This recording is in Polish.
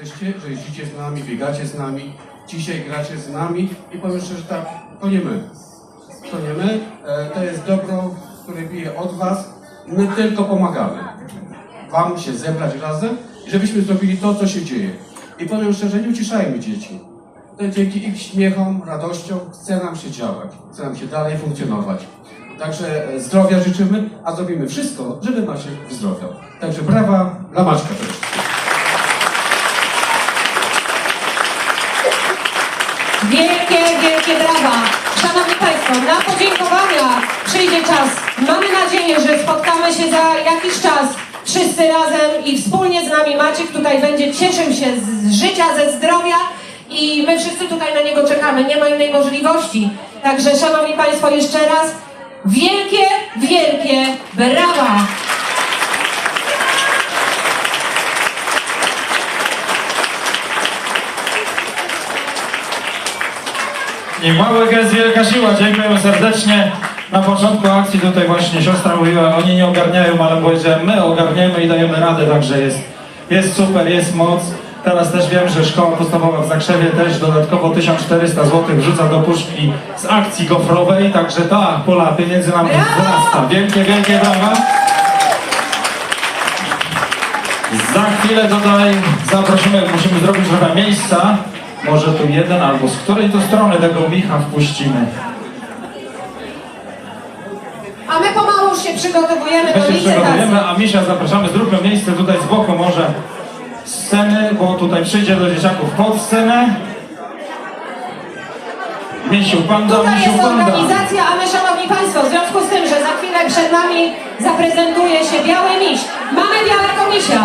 Jesteście, że jeździcie z nami, biegacie z nami, dzisiaj gracie z nami i powiem szczerze tak, to nie my. To nie my, e, to jest dobro, które bije od was. My tylko pomagamy. Wam się zebrać razem żebyśmy zrobili to, co się dzieje. I powiem szczerze, nie uciszajmy dzieci. To dzięki ich śmiechom, radościom chce nam się działać, chce nam się dalej funkcjonować. Także e, zdrowia życzymy, a zrobimy wszystko, żeby Maciek wyzdrowiał. Także brawa dla Maćka też. Wielkie, wielkie brawa! Szanowni Państwo, na podziękowania przyjdzie czas. Mamy nadzieję, że spotkamy się za jakiś czas wszyscy razem i wspólnie z nami Maciek tutaj będzie cieszył się z życia, ze zdrowia i my wszyscy tutaj na niego czekamy. Nie ma innej możliwości. Także Szanowni Państwo, jeszcze raz wielkie, wielkie brawa! I mały gest, wielka siła. Dziękujemy serdecznie. Na początku akcji tutaj właśnie siostra mówiła, oni nie ogarniają, ale powiedziałem, my ogarniemy i dajemy radę, także jest, jest super, jest moc. Teraz też wiem, że szkoła podstawowa w Zakrzewie też dodatkowo 1400 zł wrzuca do puszki z akcji gofrowej, także ta pula pieniędzy nam wzrasta. Wielkie, wielkie brawa. Za chwilę tutaj zaprosimy, musimy zrobić trochę miejsca. Może tu jeden albo z której to strony tego Micha wpuścimy. A my pomału już się przygotowujemy My do się licytacji. przygotujemy, a Misia zapraszamy, zróbmy miejsce tutaj z boku może sceny, bo tutaj przyjdzie do dzieciaków pod scenę. Misiu Panda, Tutaj Misiu jest Panda. organizacja, a my, Szanowni Państwo, w związku z tym, że za chwilę przed nami zaprezentuje się Biały Miś, mamy Białego Misia,